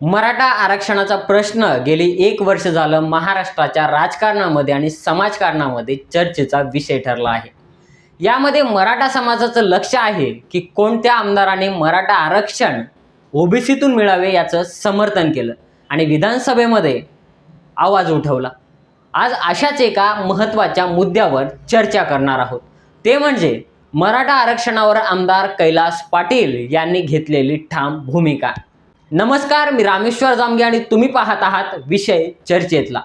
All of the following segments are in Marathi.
मराठा आरक्षणाचा प्रश्न गेली एक वर्ष झालं महाराष्ट्राच्या राजकारणामध्ये आणि समाजकारणामध्ये चर्चेचा विषय ठरला आहे. यामध्ये मराठा समाजाचं लक्ष आहे की कोणत्या आमदाराने मराठा आरक्षण ओबीसीतून मिळावे याचं समर्थन केलं आणि विधानसभेमध्ये आवाज उठवला. आज अशाच एका महत्त्वाच्या मुद्द्यावर चर्चा करणार आहोत. ते म्हणजे मराठा आरक्षणावर आमदार कैलास पाटील यांनी घेतलेली ठाम भूमिका. नमस्कार मी रामेश्वर जामगे आणि तुम्ही पाहत आहात विषय चर्चेतला.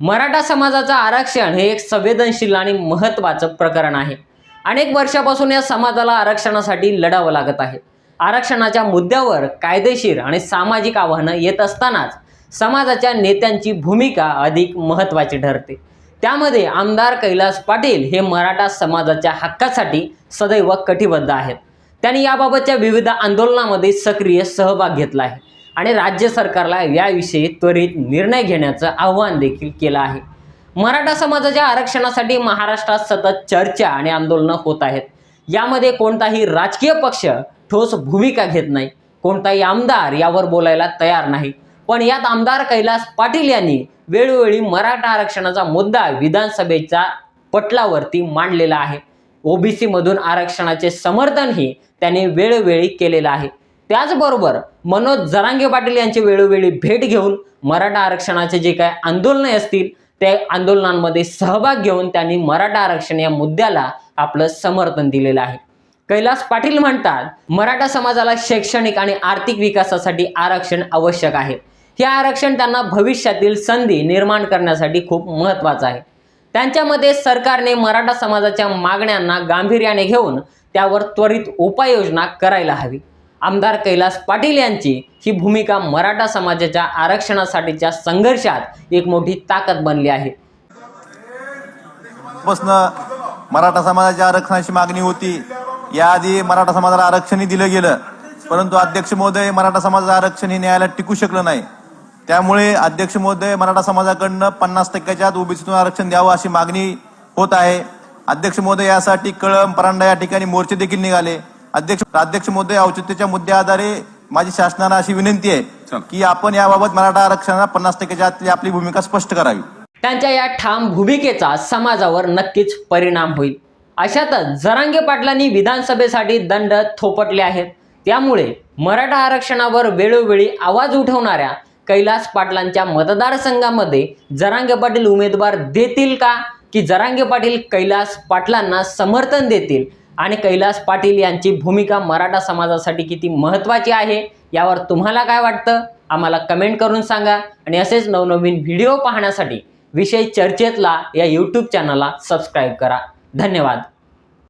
मराठा समाजाचं आरक्षण हे एक संवेदनशील आणि महत्त्वाचं प्रकरण आहे. अनेक वर्षापासून या समाजाला आरक्षणासाठी लढावं लागत आहे. आरक्षणाच्या मुद्द्यावर कायदेशीर आणि सामाजिक आव्हानं येत असतानाच समाजाच्या नेत्यांची भूमिका अधिक महत्त्वाची ठरते. त्यामध्ये आमदार कैलास पाटील हे मराठा समाजाच्या हक्कासाठी सदैव कटिबद्ध आहेत. त्यांनी याबाबतच्या विविध आंदोलनामध्ये सक्रिय सहभाग घेतला आहे. आणि राज्य सरकारला याविषयी त्वरित निर्णय घेण्याचं आव्हान देखील केलं आहे. मराठा समाजाच्या आरक्षणासाठी महाराष्ट्रात सतत चर्चा आणि आंदोलनं होत आहेत. यामध्ये कोणताही राजकीय पक्ष ठोस भूमिका घेत नाही. कोणताही आमदार यावर बोलायला तयार नाही. पण यात आमदार कैलास पाटील यांनी वेळोवेळी मराठा आरक्षणाचा मुद्दा विधानसभेच्या पटलावरती मांडलेला आहे. ओबीसीमधून आरक्षणाचे समर्थनही त्यांनी वेळोवेळी केलेलं आहे. त्याचबरोबर मनोज जरांगे पाटील यांची वेळोवेळी भेट घेऊन मराठा आरक्षणाचे जे काय आंदोलने असतील त्या आंदोलनांमध्ये सहभाग घेऊन त्यांनी मराठा आरक्षण या मुद्द्याला आपलं समर्थन दिलेलं आहे. कैलास पाटील म्हणतात मराठा समाजाला शैक्षणिक आणि आर्थिक विकासासाठी आरक्षण आवश्यक आहे. हे आरक्षण त्यांना भविष्यातील संधी निर्माण करण्यासाठी खूप महत्त्वाचं आहे. त्यांच्यामध्ये सरकारने मराठा समाजाच्या मागण्यांना गांभीर्याने घेऊन त्यावर त्वरित उपाययोजना करायला हवी. आमदार कैलास पाटील यांची ही भूमिका मराठा समाजाच्या आरक्षणासाठीच्या संघर्षात एक मोठी ताकद बनली आहे. मराठा समाजाच्या आरक्षणाची मागणी होती. याआधी मराठा समाजाला आरक्षणही दिलं गेलं. परंतु अध्यक्ष महोदय मराठा समाजाचं आरक्षण हे न्यायालयात टिकू शकलं नाही. त्यामुळे अध्यक्ष महोदय मराठा समाजाकडनं पन्नास टक्क्याच्या आत ओबीसीतून आरक्षण द्यावं अशी मागणी होत आहे. अध्यक्ष महोदय यासाठी कळंब परांडा या ठिकाणी मोर्चे देखील निघाले. अध्यक्ष अध्यक्ष महोदय औचित्याच्या मुद्द्या आधारे माझी शासनाला अशी विनंती आहे की आपण याबाबत मराठा आरक्षणाला पन्नास टक्क्याच्या आतली आपली भूमिका स्पष्ट करावी. त्यांच्या या ठाम भूमिकेचा समाजावर नक्कीच परिणाम होईल. अशातच जरांगे पाटलांनी विधानसभेसाठी दंड थोपटले आहेत. त्यामुळे मराठा आरक्षणावर वेळोवेळी आवाज उठवणाऱ्या कैलास पाटलांच्या मतदारसंघामध्ये जरांगे पाटील उमेदवार देतील का? की जरांगे पाटील कैलास पाटलांना समर्थन देतील? आणि कैलास पाटील यांची भूमिका मराठा समाजासाठी किती महत्त्वाची आहे यावर तुम्हाला काय वाटतं? आम्हाला कमेंट करून सांगा. आणि असेच नवनवीन व्हिडिओ पाहण्यासाठी विषय चर्चेतला या यूट्यूब चॅनलला सबस्क्राईब करा. धन्यवाद.